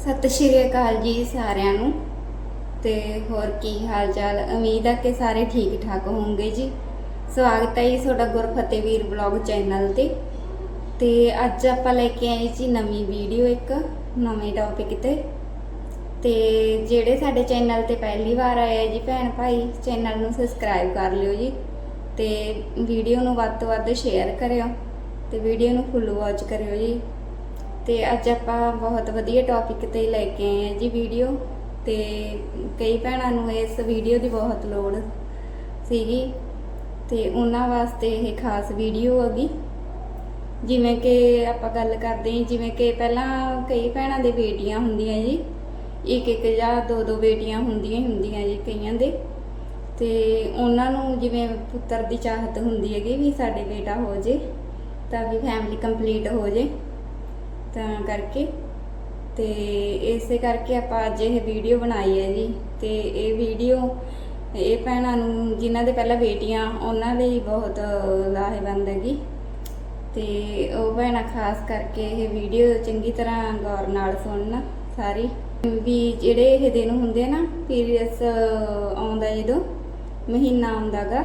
ਸਤਿ ਸ਼੍ਰੀ ਅਕਾਲ ਜੀ ਸਾਰਿਆਂ ਨੂੰ। ਤੇ ਹੋਰ ਕੀ ਹਾਲ ਚਾਲ ਉਮੀਦ ਹੈ ਕਿ ਸਾਰੇ ਠੀਕ ਠਾਕ ਹੋਵੋਗੇ ਜੀ। ਸਵਾਗਤ ਹੈ ਜੀ ਤੁਹਾਡਾ ਗੁਰਫਤਿਹਵੀਰ ਬਲੌਗ ਚੈਨਲ ਤੇ। ਤੇ ਅੱਜ ਆਪਾਂ ਲੈ ਕੇ ਆਏ ਜੀ ਨਵੀਂ ਵੀਡੀਓ ਇੱਕ, ਨਵੇਂ ਟੌਪਿਕ ਤੇ। ਤੇ ਜਿਹੜੇ ਸਾਡੇ ਚੈਨਲ ਤੇ ਪਹਿਲੀ ਵਾਰ ਆਏ ਆ ਜੀ ਭੈਣ ਭਾਈ, ਚੈਨਲ ਨੂੰ ਸਬਸਕ੍ਰਾਈਬ ਕਰ ਲਿਓ ਜੀ। ਤੇ ਵੀਡੀਓ ਨੂੰ ਵੱਧ ਤੋਂ ਵੱਧ ਸ਼ੇਅਰ ਕਰਿਓ। ਤੇ ਵੀਡੀਓ ਨੂੰ ਫੁੱਲ ਵਾਚ ਕਰਿਓ ਜੀ। ਤੇ ਅੱਜ ਆਪਾਂ ਬਹੁਤ ਵਧੀਆ ਟੌਪਿਕ ਤੇ ਲੈ ਕੇ ਆਏ ਹਾਂ ਜੀ ਵੀਡੀਓ ਤੇ ਕਈ ਭੈਣਾਂ ਨੂੰ ਇਸ ਵੀਡੀਓ ਦੀ ਬਹੁਤ ਲੋੜ ਸੀਗੀ ਤੇ ਉਹਨਾਂ ਵਾਸਤੇ ਇਹ ਖਾਸ ਵੀਡੀਓ ਹੈਗੀ ਜਿਵੇਂ ਕਿ ਆਪਾਂ ਗੱਲ ਕਰਦੇ ਹਾਂ, ਜਿਵੇਂ ਕਿ ਪਹਿਲਾਂ ਕਈ ਭੈਣਾਂ ਦੇ ਬੇਟੀਆਂ ਹੁੰਦੀਆਂ ਜੀ, ਇੱਕ ਇੱਕ ਜਾਂ ਦੋ ਦੋ ਬੇਟੀਆਂ ਹੁੰਦੀਆਂ ਹੀ ਹੁੰਦੀਆਂ ਜੀ ਕਈਆਂ ਦੇ। ਤੇ ਉਹਨਾਂ ਨੂੰ ਜਿਵੇਂ ਪੁੱਤਰ ਦੀ ਚਾਹਤ ਹੁੰਦੀ ਹੈਗੀ ਵੀ ਸਾਡੇ ਬੇਟਾ ਹੋ ਜੇ, ਤਾਂ ਵੀ ਫੈਮਿਲੀ ਕੰਪਲੀਟ ਹੋ ਜੇ। ਤਾਂ ਕਰਕੇ ਤੇ ਇਸੇ ਕਰਕੇ ਆਪਾਂ ਅੱਜ ਇਹ ਵੀਡੀਓ ਬਣਾਈ ਹੈ ਜੀ। ਤੇ ਇਹ ਵੀਡੀਓ, ਇਹ ਭੈਣਾਂ ਨੂੰ, ਜਿਨ੍ਹਾਂ ਦੇ ਪਹਿਲਾਂ ਬੇਟੀਆਂ, ਉਹਨਾਂ ਲਈ ਬਹੁਤ ਲਾਹੇਵੰਦ ਹੈਗੀ। ਤੇ ਉਹ ਭੈਣਾਂ ਖਾਸ ਕਰਕੇ ਇਹ ਵੀਡੀਓ ਚੰਗੀ ਤਰ੍ਹਾਂ ਗੌਰ ਨਾਲ ਸੁਣਨ, ਸਾਰੀ। ਵੀ ਜਿਹੜੇ ਇਹ ਦਿਨ ਹੁੰਦੇ ਆ ਨਾ, ਪੀਰੀਅਡਸ ਆਉਂਦਾ ਜਦੋਂ, ਮਹੀਨਾ ਆਉਂਦਾਗਾ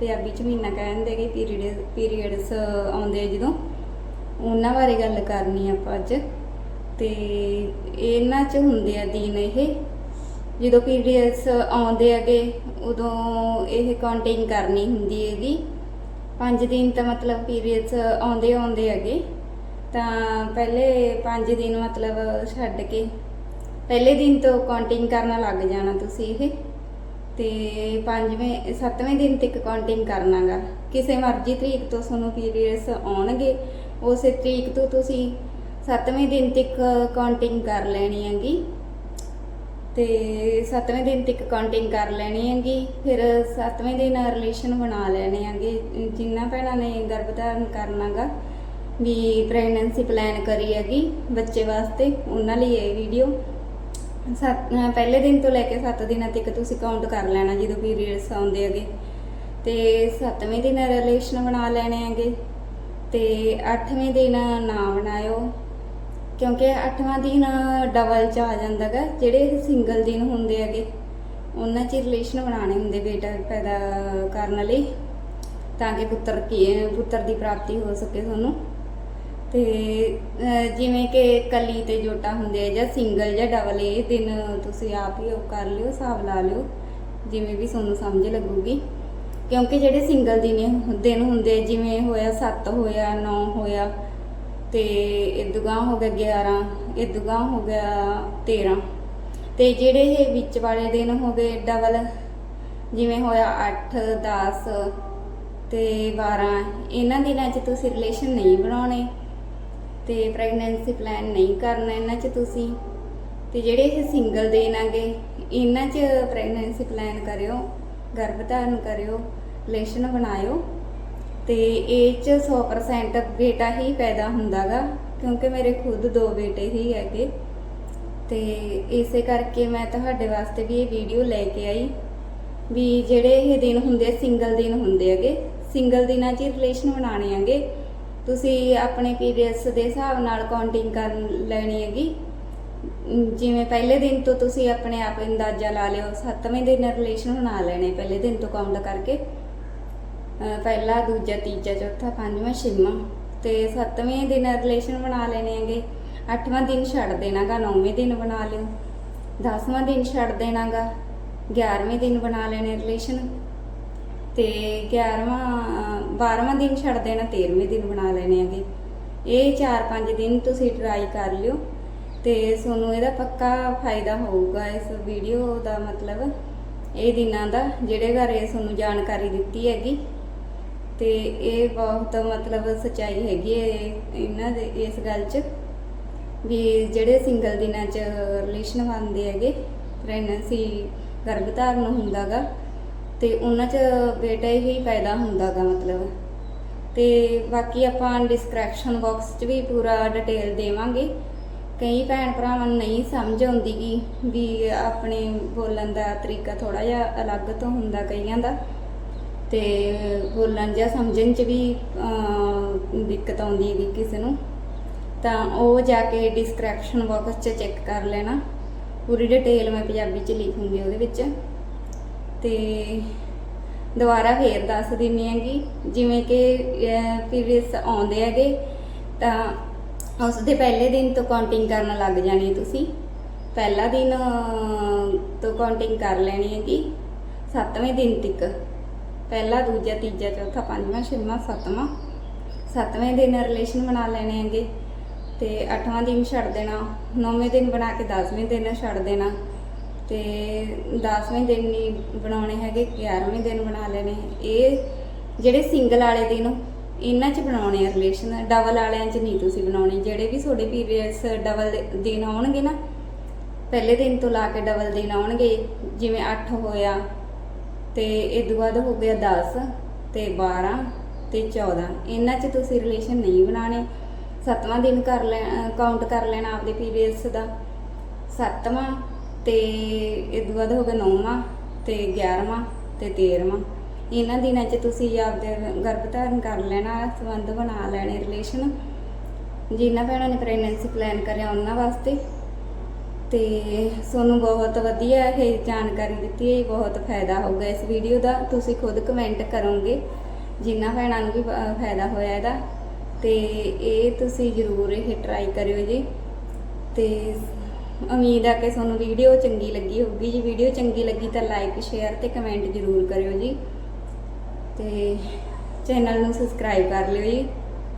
ਪੰਜਾਬੀ ਚ ਮਹੀਨਾ ਕਹਿੰਦੇ ਕਿ ਪੀਰੀਅਡ, ਪੀਰੀਅਡਸ ਆਉਂਦੇ ਆ ਜਦੋਂ। ਉਹਨਾਂ ਬਾਰੇ ਗੱਲ ਕਰਨੀ ਆਪਾਂ ਅੱਜ। ਤੇ ਇਹਨਾਂ ਚ ਹੁੰਦੇ ਆ ਦਿਨ ਇਹ, ਜਦੋਂ ਪੀਰੀਅਡਸ ਆਉਂਦੇ ਹੈਗੇ, ਉਦੋਂ ਇਹ ਕਾਊਂਟਿੰਗ ਕਰਨੀ ਹੁੰਦੀ ਹੈਗੀ। ਪੰਜ ਦਿਨ ਤਾਂ ਮਤਲਬ ਪੀਰੀਅਡਸ ਆਉਂਦੇ ਆਉਂਦੇ ਹੈਗੇ। ਤਾਂ ਪਹਿਲੇ 5 ਦਿਨ ਮਤਲਬ ਛੱਡ ਕੇ, ਪਹਿਲੇ ਦਿਨ ਤੋਂ ਕਾਊਂਟਿੰਗ ਕਰਨ ਲੱਗ ਜਾਣਾ ਤੁਸੀਂ ਇਹ। ਤੇ ਪੰਜਵੇਂ, ਸੱਤਵੇਂ ਦਿਨ ਤੱਕ ਕਾਊਂਟਿੰਗ ਕਰਨਾਗਾ। ਕਿਸੇ ਮਰਜ਼ੀ ਤਰੀਕ ਤੋਂ ਤੁਹਾਨੂੰ ਪੀਰੀਅਡਸ ਆਉਣਗੇ। ਉਸੇ ਤਰੀਕ ਤੋਂ ਤੁਸੀਂ ਸੱਤਵੇਂ ਦਿਨ ਤੱਕ ਕਾਊਂਟਿੰਗ ਕਰ ਲੈਣੀ ਹੈਗੀ। ਤੇ ਸੱਤਵੇਂ ਦਿਨ ਤੱਕ ਕਾਊਂਟਿੰਗ ਕਰ ਲੈਣੀ ਹੈਗੀ, ਫਿਰ ਸੱਤਵੇਂ ਦਿਨ ਰਿਲੇਸ਼ਨ ਬਣਾ ਲੈਣੇ ਹੈਗੇ। ਜਿੰਨਾ ਭੈਣਾਂ ਨੇ ਗਰਭ ਧਾਰਨ ਕਰਨਾਗਾ ਵੀ ਪ੍ਰੈਗਨੈਂਸੀ ਪਲਾਨ ਕਰੀ ਹੈਗੀ ਬੱਚੇ ਵਾਸਤੇ, ਉਹਨਾਂ ਲਈ ਇਹ ਵੀਡੀਓ ਸੱਤ ਪਹਿਲੇ ਦਿਨ ਤੋਂ ਲੈ ਕੇ 7 ਦਿਨਾਂ ਤੱਕ ਤੁਸੀਂ ਕਾਊਂਟ ਕਰ ਲੈਣਾ ਜਦੋਂ ਪੀਰੀਅਡਸ ਆਉਂਦੇ ਹੈਗੇ। ਤੇ 7ਵੇਂ ਦਿਨ ਰਿਲੇਸ਼ਨ ਬਣਾ ਲੈਣੇ ਹੈਗੇ। ਤੇ 8ਵੇਂ ਦਿਨ ਨਾ ਬਣਾਇਓ, ਕਿਉਂਕਿ 8ਵਾਂ ਦਿਨ ਡਬਲ ਚ ਆ ਜਾਂਦਾਗਾ ਜਿਹੜੇ ਸਿੰਗਲ ਦਿਨ ਹੁੰਦੇ ਹੈਗੇ, ਉਹਨਾਂ 'ਚ ਰਿਲੇਸ਼ਨ ਬਣਾਉਣੇ ਹੁੰਦੇ ਬੇਟਾ ਪੈਦਾ ਕਰਨ ਲਈ, ਤਾਂ ਕਿ ਪੁੱਤਰ ਕੀ ਪੁੱਤਰ ਦੀ ਪ੍ਰਾਪਤੀ ਹੋ ਸਕੇ ਤੁਹਾਨੂੰ। ਤੇ ਜਿਵੇਂ ਕਿ ਕਲੀ ਤੇ ਜੋਟਾ ਹੁੰਦੇ ਆ, ਜਾਂ ਸਿੰਗਲ ਜਾਂ ਡਬਲ ਇਹ ਦਿਨ ਤੁਸੀਂ ਆਪ ਹੀ ਉਹ ਕਰ ਲਿਓ, ਹਿਸਾਬ ਲਾ ਲਿਓ, ਜਿਵੇਂ ਵੀ ਤੁਹਾਨੂੰ ਸਮਝ ਲੱਗੂਗੀ। ਕਿਉਂਕਿ ਜਿਹੜੇ ਸਿੰਗਲ ਦਿਨ ਦਿਨ ਹੁੰਦੇ ਜਿਵੇਂ ਹੋਇਆ 7 ਹੋਇਆ 9 ਹੋਇਆ ਤੇ ਇਦੂਗਾ ਹੋ ਗਿਆ 11 ਇਦੂਗਾ ਹੋ ਗਿਆ 13 ਤੇ ਜਿਹੜੇ ਇਹ ਵਿੱਚ ਵਾਲੇ ਦਿਨ ਹੋ ਗਏ ਡਬਲ ਜਿਵੇਂ ਹੋਇਆ 8 10 ਤੇ 12 ਇਹਨਾਂ ਦਿਨਾਂ 'ਚ ਤੁਸੀਂ ਰਿਲੇਸ਼ਨ ਨਹੀਂ ਬਣਾਉਣੇ ਤੇ ਪ੍ਰੈਗਨੈਂਸੀ ਪਲਾਨ ਨਹੀਂ ਕਰਨਾ ਇਹਨਾਂ 'ਚ ਤੁਸੀਂ। ਤੇ ਜਿਹੜੇ ਇਹ ਸਿੰਗਲ ਦਿਨ ਆਗੇ ਇਹਨਾਂ 'ਚ ਪ੍ਰੈਗਨੈਂਸੀ ਪਲਾਨ ਕਰਿਓ ਗਰਭ ਧਾਰਨ ਕਰਿਓ। ਰਿਲੇਸ਼ਨ ਬਣਾਇਓ ਤੇ ਇਹ 'ਚ 100% ਬੇਟਾ ਹੀ ਪੈਦਾ ਹੁੰਦਾਗਾ, ਕਿਉਂਕਿ ਮੇਰੇ ਖੁਦ ਦੋ ਬੇਟੇ ਹੀ ਹੈਗੇ। ਤੇ ਇਸੇ ਕਰਕੇ ਮੈਂ ਤੁਹਾਡੇ ਵਾਸਤੇ ਵੀ ਇਹ ਵੀਡੀਓ ਲੈ ਕੇ ਆਈ ਵੀ ਜਿਹੜੇ ਇਹ ਦਿਨ ਹੁੰਦੇ ਆ ਸਿੰਗਲ ਦਿਨ ਹੁੰਦੇ ਹੈਗੇ ਸਿੰਗਲ ਦਿਨਾਂ 'ਚ ਹੀ ਰਿਲੇਸ਼ਨ ਬਣਾਣੇ ਹੈਗੇ। ਤੁਸੀਂ ਆਪਣੇ ਪੀਰੀਅਡਸ ਦੇ ਹਿਸਾਬ ਨਾਲ ਕਾਊਂਟਿੰਗ ਕਰ ਲੈਣੀ ਹੈਗੀ। ਜਿਵੇਂ ਪਹਿਲੇ ਦਿਨ ਤੋਂ ਤੁਸੀਂ ਆਪਣੇ ਆਪ ਅੰਦਾਜ਼ਾ ਲਾ ਲਿਓ, ਸੱਤਵੇਂ ਦਿਨ ਰਿਲੇਸ਼ਨ ਬਣਾ ਲੈਣੇ, ਪਹਿਲੇ ਦਿਨ ਤੋਂ ਕਾਊਂਟ ਕਰਕੇ। ਪਹਿਲਾ, ਦੂਜਾ, ਤੀਜਾ, ਚੌਥਾ, ਪੰਜਵਾਂ, ਛੇਵਾਂ ਤੇ ਸੱਤਵੇਂ ਦਿਨ ਰਿਲੇਸ਼ਨ ਬਣਾ ਲੈਣੇ ਹੈਗੇ। ਅੱਠਵਾਂ ਦਿਨ ਛੱਡ ਦੇਣਾਗਾ, ਨੌਵੇਂ ਦਿਨ ਬਣਾ ਲਿਓ। ਦਸਵਾਂ ਦਿਨ ਛੱਡ ਦੇਣਾਗਾ 11ਵੇਂ ਦਿਨ ਬਣਾ ਲੈਣੇ ਰਿਲੇਸ਼ਨ ਤੇ 11ਵਾਂ 12ਵਾਂ ਦਿਨ ਛੱਡ ਦੇਣਾ 13ਵੇਂ ਦਿਨ ਬਣਾ ਲੈਣੇ ਹੈਗੇ। ਇਹ 4-5 ਦਿਨ ਤੁਸੀਂ ਟਰਾਈ ਕਰ ਲਿਓ ਤੇ ਤੁਹਾਨੂੰ ਇਹਦਾ ਪੱਕਾ ਫਾਇਦਾ ਹੋਊਗਾ ਇਸ ਵੀਡੀਓ ਦਾ ਮਤਲਬ। ਇਹ ਦਿਨਾਂ ਦਾ, ਜਿਹੜੇ ਬਾਰੇ ਤੁਹਾਨੂੰ ਜਾਣਕਾਰੀ ਦਿੱਤੀ ਹੈਗੀ। ਤੇ ਇਹ ਬਹੁਤ ਮਤਲਬ ਸਚਾਈ ਹੈਗੀ ਹੈ ਇਹ- ਇਹਨਾਂ ਦੇ, ਇਸ ਗੱਲ 'ਚ, ਵੀ ਜਿਹੜੇ ਸਿੰਗਲ ਦਿਨਾਂ 'ਚ ਰਿਲੇਸ਼ਨ ਬਣਦੇ ਹੈਗੇ ਪ੍ਰੈਗਨੈਂਸੀ ਗਰਭ ਧਾਰਨ ਹੁੰਦਾਗਾ, ਤੇ ਉਹਨਾਂ 'ਚ ਬੇਟਾ ਹੀ ਪੈਦਾ ਹੁੰਦਾਗਾ ਮਤਲਬ। ਤੇ ਬਾਕੀ ਆਪਾਂ ਡਿਸਕ੍ਰਿਪਸ਼ਨ ਬਾਕਸ 'ਚ ਵੀ ਪੂਰਾ ਡਿਟੇਲ ਦੇਵਾਂਗੇ। ਕਈ ਭੈਣ ਭਰਾਵਾਂ ਨੂੰ ਨਹੀਂ ਸਮਝ ਆਉਂਦੀ ਗੀ ਵੀ ਆਪਣੇ ਬੋਲਣ ਦਾ ਤਰੀਕਾ ਥੋੜਾ ਜਿਹਾ ਅਲੱਗ ਤੋਂ ਹੁੰਦਾ ਕਈਆਂ ਦਾ। ਤੇ ਬੋਲਣ ਜਾਂ ਸਮਝਣ 'ਚ ਵੀ ਦਿੱਕਤ ਆਉਂਦੀ ਹੈਗੀ ਕਿਸੇ ਨੂੰ, ਤਾਂ ਉਹ ਜਾ ਕੇ ਡਿਸਕ੍ਰਿਪਸ਼ਨ ਬਾਕਸ 'ਚ ਚੈੱਕ ਕਰ ਲੈਣਾ। ਪੂਰੀ ਡਿਟੇਲ ਮੈਂ ਪੰਜਾਬੀ 'ਚ ਲਿਖੂੰਗੀ ਉਹਦੇ ਵਿੱਚ। ਤੇ ਦੁਬਾਰਾ ਫੇਰ ਦੱਸ ਦਿੰਨੀ ਹੈਗੀ, ਜਿਵੇਂ ਕਿ ਪੀਰੀਅਡਸ ਆਉਂਦੇ ਹੈਗੇ, ਤਾਂ ਉਸ ਦੇ ਪਹਿਲੇ ਦਿਨ ਤੋਂ ਕਾਊਂਟਿੰਗ ਕਰਨ ਲੱਗ ਜਾਣੀ ਤੁਸੀਂ। ਪਹਿਲਾ ਦਿਨ ਤੋਂ ਕਾਊਂਟਿੰਗ ਕਰ ਲੈਣੀ ਹੈਗੀ, ਸੱਤਵੇਂ ਦਿਨ ਤੱਕ। ਪਹਿਲਾ, ਦੂਜਾ, ਤੀਜਾ, ਚੌਥਾ, ਪੰਜਵਾਂ, ਛੇਵਾਂ, ਸੱਤਵਾਂ। ਸੱਤਵੇਂ ਦਿਨ ਰਿਲੇਸ਼ਨ ਬਣਾ ਲੈਣੇ ਹੈਗੇ। ਤੇ ਅੱਠਵਾਂ ਦਿਨ ਛੱਡ ਦੇਣਾ। ਨੌਵੇਂ ਦਿਨ ਬਣਾ ਕੇ 10ਵੇਂ ਦਿਨ ਛੱਡ ਦੇਣਾ। ਤੇ 10ਵੇਂ ਦਿਨ ਨਹੀਂ ਬਣਾਉਣੇ ਹੈਗੇ 11ਵੇਂ ਦਿਨ ਬਣਾ ਲੈਣੇ। ਇਹ ਜਿਹੜੇ ਸਿੰਗਲ ਵਾਲੇ ਦਿਨ, ਇਹਨਾਂ 'ਚ ਬਣਾਉਣੇ ਆ ਰਿਲੇਸ਼ਨ ਡਬਲ ਵਾਲਿਆਂ 'ਚ ਨਹੀਂ ਤੁਸੀਂ ਬਣਾਉਣੇ। ਜਿਹੜੇ ਵੀ ਤੁਹਾਡੇ ਪੀਰੀਅਡਸ ਡਬਲ ਦਿਨ ਆਉਣਗੇ ਨਾ, ਪਹਿਲੇ ਦਿਨ ਤੋਂ ਲਾ ਕੇ ਡਬਲ ਦਿਨ ਆਉਣਗੇ। ਜਿਵੇਂ 8 ਹੋਇਆ ਤੇ ਇਹ ਤੋਂ ਬਾਅਦ ਹੋ ਗਿਆ 10 ਤੇ 12 ਤੇ 14 ਇਹਨਾਂ 'ਚ ਤੁਸੀਂ ਰਿਲੇਸ਼ਨ ਨਹੀਂ ਬਣਾਣੇ ਸੱਤਵਾਂ ਦਿਨ ਕਰ ਲੈ ਕਾਊਂਟ ਕਰ ਲੈਣਾ ਆਪਦੇ ਪੀਰੀਅਡਸ ਦਾ। ਸੱਤਵਾਂ ਤੇ ਇਹ ਤੋਂ ਬਾਅਦ ਹੋ ਗਿਆ ਨੌਵਾਂ ਤੇ 11ਵਾਂ ਤੇ 13ਵਾਂ ਇਹਨਾਂ ਦਿਨਾਂ 'ਚ ਤੁਸੀਂ ਆਪਦੇ ਗਰਭ ਧਾਰਨ ਕਰ ਲੈਣਾ, ਸੰਬੰਧ ਬਣਾ ਲੈਣੇ ਰਿਲੇਸ਼ਨ ਜਿਨ੍ਹਾਂ ਭੈਣਾਂ ਨੇ ਪ੍ਰੈਗਨੈਂਸੀ ਪਲਾਨ ਕਰਿਆ, ਉਹਨਾਂ ਵਾਸਤੇ। ਤੇ ਤੁਹਾਨੂੰ ਬਹੁਤ ਵਧੀਆ ਇਹ ਜਾਣਕਾਰੀ ਦਿੱਤੀ ਹੈ ਬਹੁਤ ਫਾਇਦਾ ਹੋਊਗਾ ਇਸ ਵੀਡੀਓ ਦਾ। ਤੁਸੀਂ ਖੁਦ ਕਮੈਂਟ ਕਰੋਗੇ ਜਿਨ੍ਹਾਂ ਭੈਣਾਂ ਨੂੰ ਵੀ ਫਾਇਦਾ ਹੋਇਆ ਇਹਦਾ। ਤੇ ਇਹ ਤੁਸੀਂ ਜ਼ਰੂਰ ਇਹ ਟਰਾਈ ਕਰਿਓ ਜੀ। ਤੇ ਉਮੀਦ ਆ ਕਿ ਤੁਹਾਨੂੰ ਵੀਡੀਓ ਚੰਗੀ ਲੱਗੀ ਹੋਊਗੀ ਜੀ। ਵੀਡੀਓ ਚੰਗੀ ਲੱਗੀ ਤਾਂ ਲਾਈਕ ਸ਼ੇਅਰ ਤੇ ਕਮੈਂਟ ਜ਼ਰੂਰ ਕਰਿਓ ਜੀ। ਤੇ ਚੈਨਲ ਨੂੰ ਸਬਸਕ੍ਰਾਈਬ ਕਰ ਲਿਓ ਜੀ।